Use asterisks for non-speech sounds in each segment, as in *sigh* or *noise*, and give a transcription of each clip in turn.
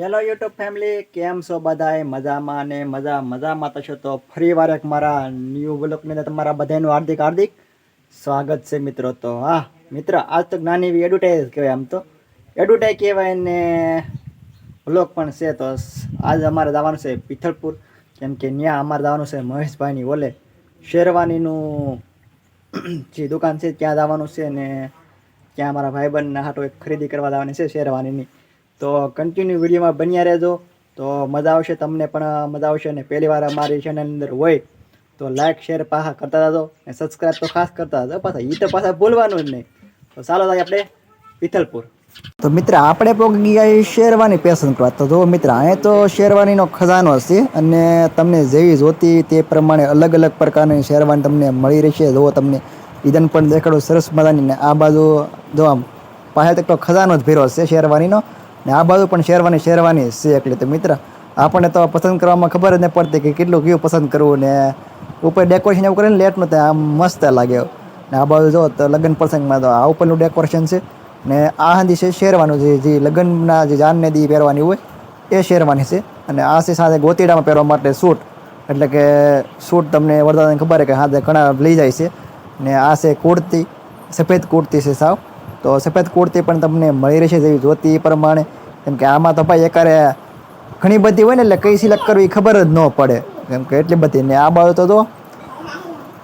Hello YouTube family કેમ છો બધાએ મજામાં અને મજા, મજામાં થશો તો ફરી વાર એક મારા ન્યૂ બ્લોકની અંદર તમારા બધાનું હાર્દિક હાર્દિક સ્વાગત છે મિત્રો તો. હા, મિત્ર, આજ તો નાની એવી એડવર્ટાઇઝ કહેવાય આમ તો. એડવર્ટાઇઝ કહેવાય ને બ્લોક પણ છે તો આજ અમારે જવાનું છે પિથલપુર. કેમ કે ત્યાં અમારે જવાનું છે મહેશભાઈની ઓલે શેરવાનીનું *clears throat* જે દુકાન છે ત્યાં જવાનું છે ને ત્યાં અમારા ભાઈબંધના હાટો એક ખરીદી કરવા જવાની છે શેરવાનીની. તો કન્ટિન્યુ વિડીયોમાં બન્યા રહેજો. તો મજા આવશે તમને પણ, મજા આવશે અને પહેલી વાર અમારી ચેનલ અંદર હોય તો લાઈક શેર પાછા કરતા જાજો. અને સબસ્ક્રાઈબ તો ખાસ કરતા જાજો પાછા. એ તો પાછા બોલવાનું જ નહીં. તો ચાલો થાય આપણે પિથલપુર. તો મિત્ર, આપણે પહોંચી ગયા શેરવાની પસંદ કરવા. તો જો મિત્ર અહીં તો શેરવાનીનો ખજાનો છે અને તમને જેવી જોતી તે પ્રમાણે અલગ અલગ પ્રકારની શેરવાની તમને મળી રહેશે. જો તમને ઈદન પણ દેખાડો સરસ મજાની. ને આ બાજુ જો આમ પાસે તો ખજાનો જ ભેરો છે શેરવાનીનો. ને આ બાજુ પણ શેરવાની શેરવાની છે એટલે તો મિત્ર. આપણને તો પસંદ કરવામાં ખબર જ નહીં પડતી કે કેટલું કયું પસંદ કરવું ને ઉપર ડેકોરેશન એવું કરીને લેટનું તો આમ મસ્ત લાગે. ને આ બાજુ જો તો લગ્ન પ્રસંગમાં તો આ ઉપરનું ડેકોરેશન છે. ને આ હાંદી છે શેરવાનું જે જે લગ્નના જે જાનને દી પહેરવાની હોય, એ શેરવાની છે. અને આ છે સાથે ગોતીડામાં પહેરવા માટે સૂટ. એટલે કે સૂટ તમને વરદાદાને ખબર છે કે હાથે ઘણા લઈ જાય છે. ને આ છે કુર્તી, સફેદ કુર્તી છે સાવ. તો સફેદ કુર્તી પણ તમને મળી રહેશે જેવી જોતી એ પ્રમાણે. કેમ કે આમાં તો ભાઈ એકારે ઘણી બધી હોય ને એટલે કઈ સિલેક્ટ કરવી ખબર જ ન પડે. કેમ કે એટલી બધી ને આ બાજુ તો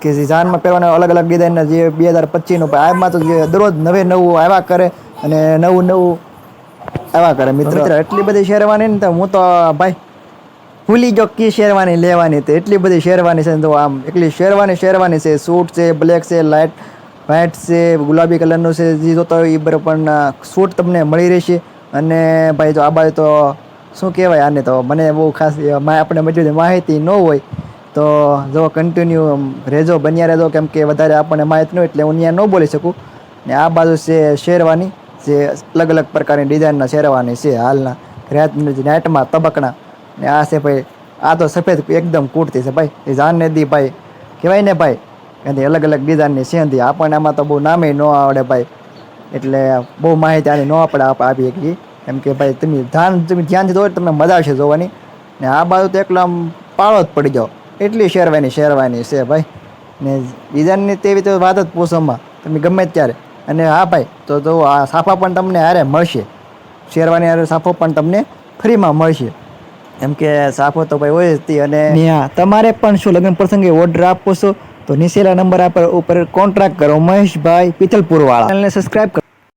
કે જાનમાં પહેરવાના અલગ અલગ ડિઝાઇનના જે બે હજાર પચીસનું આમાં તો જે દરરોજ નવે નવું આવ્યા કરે અને નવું નવું આવ્યા કરે. મિત્ર એટલી બધી શેરવાની ને તો હું તો ભાઈ ભૂલી જો કી શેરવાની લેવાની તો એટલી બધી શેરવાની છે તો આમ એટલી શેરવાની શેરવાની છે. સૂટ છે બ્લેક છે લાઇટ વ્હાઇટ છે, ગુલાબી કલરનું છે, જે જોતા હોય એ બરાબર સૂટ તમને મળી રહેશે. અને ભાઈ, જો આ બાજુ તો શું કહેવાય આને તો? મને બહુ ખાસ આપણે બધી માહિતી ન હોય, તો જો કન્ટિન્યુ રહેજો બન્યા રહેજો કેમ કે વધારે આપણને માહિતી ન હોય એટલે હું ત્યાં ન બોલી શકું. ને આ બાજુ છે શેરવાની, જે અલગ અલગ પ્રકારની ડિઝાઇનના શેરવાની છે હાલના. રાત નાઇટમાં તબકના. ને આ છે ભાઈ, આ તો સફેદ એકદમ કુર્તી છે ભાઈ. એ જાન દી ભાઈ. કહેવાય ને ભાઈ એની અલગ અલગ ડિઝાઇનની સેંધી. આપણને આમાં તો બહુ નામે ન આવડે ભાઈ. એટલે બહુ માહિતી આની ન આપણે આપ આપી શકીએ. કેમ કે ભાઈ તમે ધ્યાન તમે ધ્યાનથી જોવો તમને મજા આવશે જોવાની. ને આ બાજુ તો એકલો આમ પાળો જ પડી જાઓ એટલી શેરવાની શેરવાની છે ભાઈ. ને ડિઝાઇનની તેવી તો વાત જ પૂછોમાં. તમે ગમે ત્યારે. અને હા ભાઈ, તો તો આ સાફા પણ તમને હારે મળશે. શેરવાની હારે સાફો પણ તમને ફ્રીમાં મળશે. એમ કે સાફો તો ભાઈ હોય જ તે અને તમારે પણ શું લગ્ન પ્રસંગે ઓર્ડર આપો છો? તો નીચેલા નંબર ઉપર કોન્ટ્રાક્ટ કરો મહેશભાઈ પિથલપુરવાળા ચેનલને સબસ્ક્રાઈબ કરો.